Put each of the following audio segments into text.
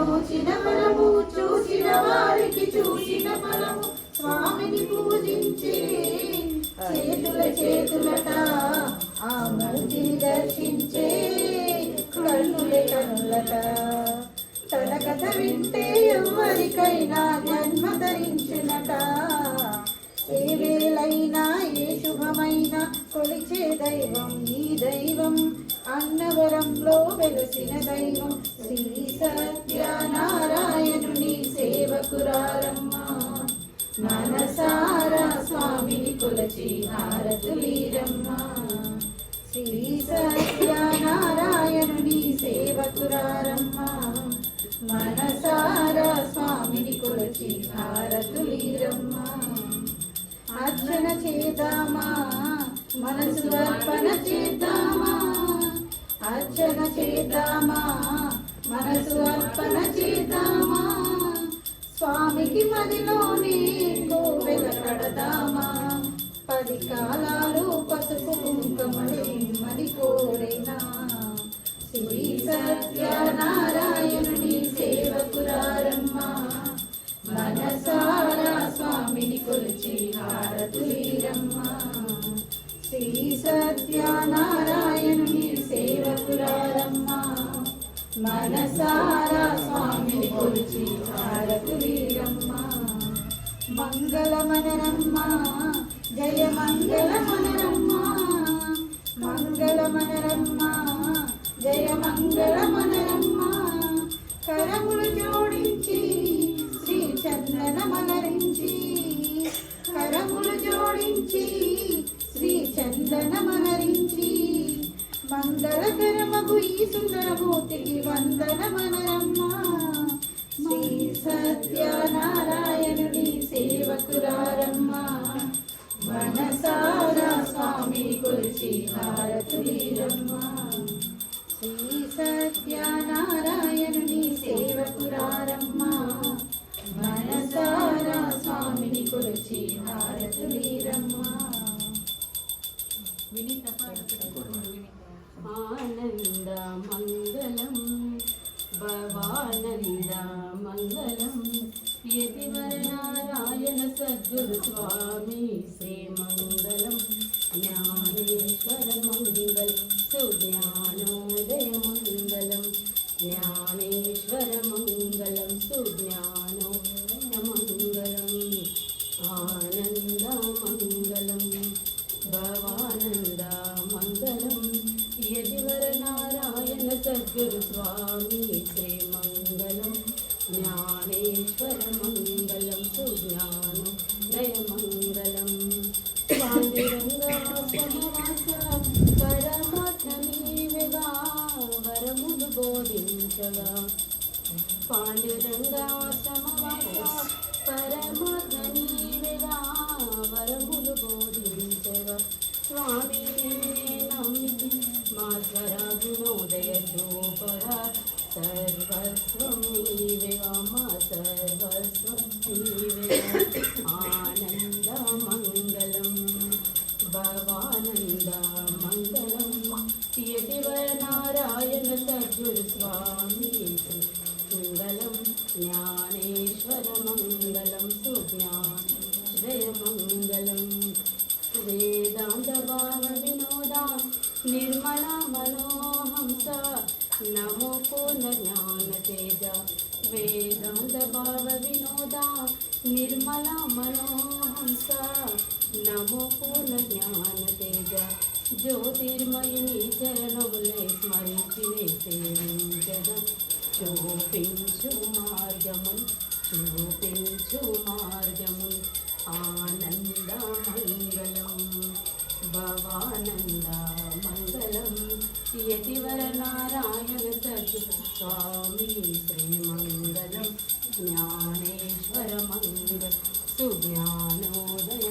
వారికి ఫలము చూసిన వారికి చూసిన ఫలము. స్వామిని పూజించే చేతుల చేతులట ఆ మూర్తిని దర్శించే కన్నుల కన్నులట తన కథ వింటే ఎవరికైనా జన్మ ధరించునట. ఏ వేళైనా ఏ శుభమైనా కొలిచే దైవం ఈ దైవం. అన్నవరంలో వెలసిన దైవం శ్రీ స్వామిని కొలచి హారతులీరమ్మ. శ్రీ సత్యనారాయణుని సేవకురారమ్మ. మనసారా స్వామిని కొలచి హారతులీరమ్మ. అర్చన చేద్దామా? మనసు అర్పణ చేద్దామా? అర్చన చేద్దామా? మనసు అర్పణ చేద్దామా? స్వామికి మదిలోనే కోవెల కడదామా? పది కాలాలు పసుపు కుంకుమలు మది కోరేనా శ్రీ సత్యనారాయణుని సేవకురారమ్మ మనసారా స్వామిని కొలిచి హారతులీరమ్మ. శ్రీ సత్యనారాయణుని సేవకురారమ్మ మనసారా స్వామిని కొలిచి హారతులీరమ్మ. మంగళమనరమ్మ. జయ మంగళ మనరమ్మ. జయ మంగళ మన మంగళం భవానందా మంగళం. యతివర నారాయణ సద్గురు స్వామి శ్రీ మంగళం సద్గురు స్వామి శ్రీ మంగళం జ్ఞానేశ్వర మంగళం సుజ్ఞానం లయ మంగళం. పాండురంగా సమవాస పరమాత్మ నిర్మల మనోహంస నమో పూర్ణ జ్ఞాన తేజ వేదాంత భావ వినోద నిర్మల మనోహంస నమో పూర్ణ జ్ఞాన చరణములే స్మరించి సేవించదం చూపించు మార్గము చూపించు మార్గము ఆనంద మంగళం భవానంద యతివర నారాయణ సద్గు స్వామి శ్రీమంగళం జ్ఞానేశ్వర మంగళం సుజ్ఞానోదయ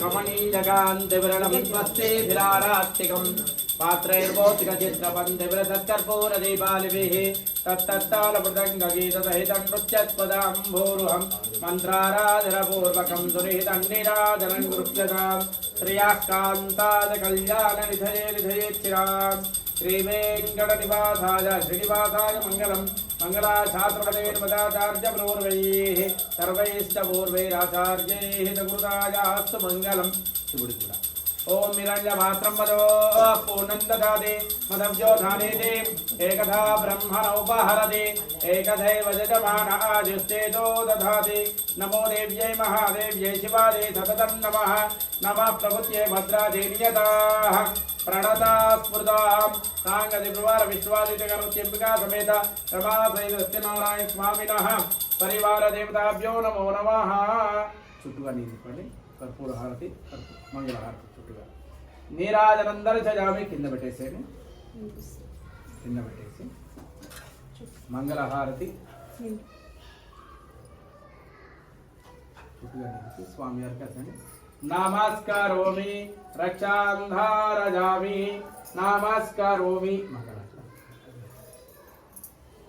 कमणीयगान्तिवरणमित्वस्तेभिरारात्तिकम् पात्रैर्भौतिकचित्रपन्थिव्रतत्कर्पूरदीपालिभिः तत्तत्तालमृदङ्गगीतसहितं नृत्यत्पदाम्भोरुहं मन्त्राराधनपूर्वकं सुनिहितं निराधनं गृह्यतां श्रियाः कान्तादकल्याणनिधये निधयेच्छिरां श्रीवेङ्कटनिवासाय श्रीनिवासाय मङ्गलम् మంగళాశాస్త్రపదేన మదాచార్య పూర్వై సర్వైశ్చ పూర్వైరాచార్యై సకృతాయాస్తు మంగళం. శివుడి కూడా. ఓం నిరంజమాత్రం మదో పూర్ణం దాది మదవ్యోధానేతి ఏకథా బ్రహ్మణ ఉపహరతి ఏకథైవ యజమాన ఆజుస్తేతో దధాతి నమో దేవ్యై మహాదేవ్యై శివాదే సతతం నమ. నమ ప్రభుత్యే భద్రాదేవ్యతా సాంగతి ప్రవార విశ్వాదితగణత్యంబికా సమేత రమాసైన సత్యనారాయణ స్వామినః పరివార దేవతాభ్యో నమో నమః చుట్టుగా నిలుపండి కర్పూర హారతి మంగళ హారతి చుట్టుగా. నీరాజనం దర్శయామి కింద పెట్టేసేయండి. కింద పెట్టేసి మంగళ హారతి. చుట్టుగా నిలిపి స్వామి అసండి నమస్కారోమి రక్షాంధారజామి నమస్కారోమి.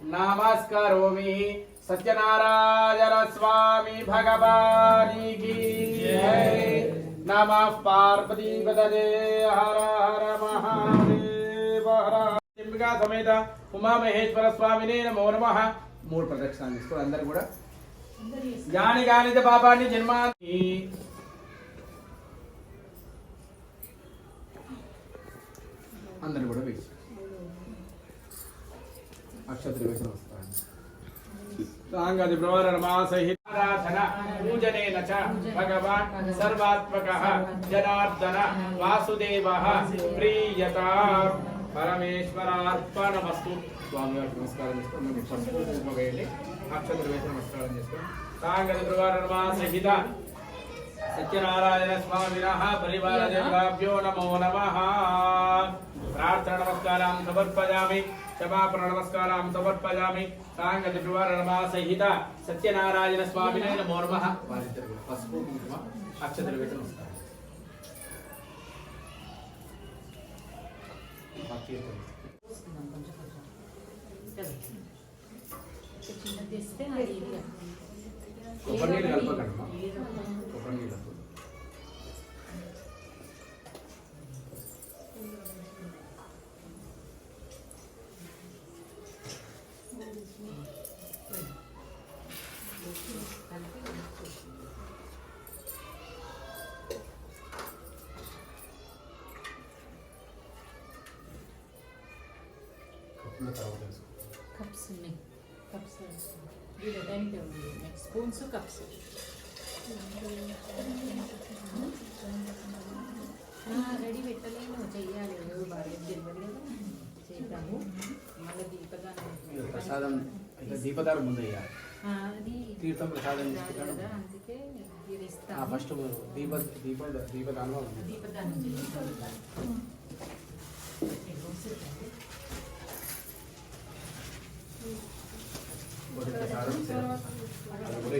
నమస్కారోమి సత్యనారాయణ స్వామి భగవానికి నమ పార్వతీపదే హర హర మహాదేవ హర సమేత ఉమామహేశ్వర స్వామినే నమో నమ. మూడు ప్రదక్షిణాలు అందరు కూడా. యాని గాని చ పాపాన్ని జన్మాని అందరు కూడా వేసి అక్షత్రి వేసిన వస్తాను సాంగతి ప్రవరమాసహితారాధన పూజనేన చ భగవాన్ సర్వాత్మకః జనార్దన వాసుదేవః ప్రీయత. పరమేశ్వరార్పణమస్తు. స్వామి వారికి నమస్కారం వేయండి. నమస్కారం చేసుకోండి సాంగతి ప్రవరమాసహిత సత్యనారాయణ స్వామినః పరివార నమో నమః. ప్రార్థన నమస్కారం సమర్పయామి క్షమాపణ నమస్కారం సమర్పయామి సాంగతి ప్రవారణ సహిత సత్యనారాయణ స్వామినే నమో నమః వారిద్దరు పసుపు కుంకుమ అక్షతలు పెట్టి నమస్కారం. కొబ్బరి నీళ్ళు కలపకండి తర్వాత. కప్స్ ఉన్నాయి. Cups dining table spoons cups. Ready పెట్టలేము చెయ్యాలి. బాగా తెలియదు చేద్దాము. మళ్ళీ దీపదానం. ప్రసాదం దీపదారు ముందు అది తీర్థం ప్రసాదం. కదా అందుకే ఫస్ట్ దీప దీప దీపదానంలో ఉంది. దీపదానం ప్రసాదం సేవ.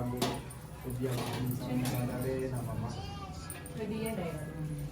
ဒါမျိုးကိုပြန်ပြီးစဉ်းစားတဲ့နာမှာပါဒီရဲ့နေရာ